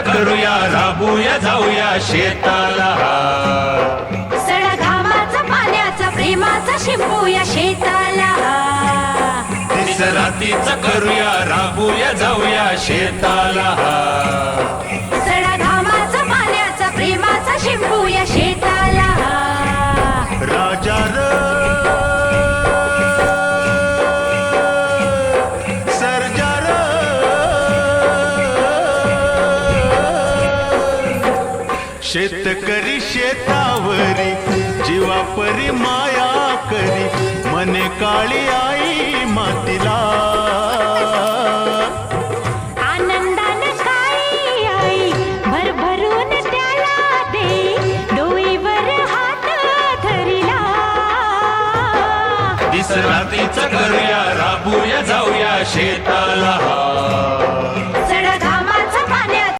करूया राबूया जाऊया शेताला. घामाचा पाण्याचा प्रेमाचा शिंपूया शेताला. करूया राबूया जाऊया शेताला. शेतकरी शेतावरी जीवापरी माया करी मने काळी आई मातीला. आनंदानं काळी आई भरभरून त्याला दे डोईवर हात धरिला. दिस रातीच करूया राबूया जाऊया शेताला.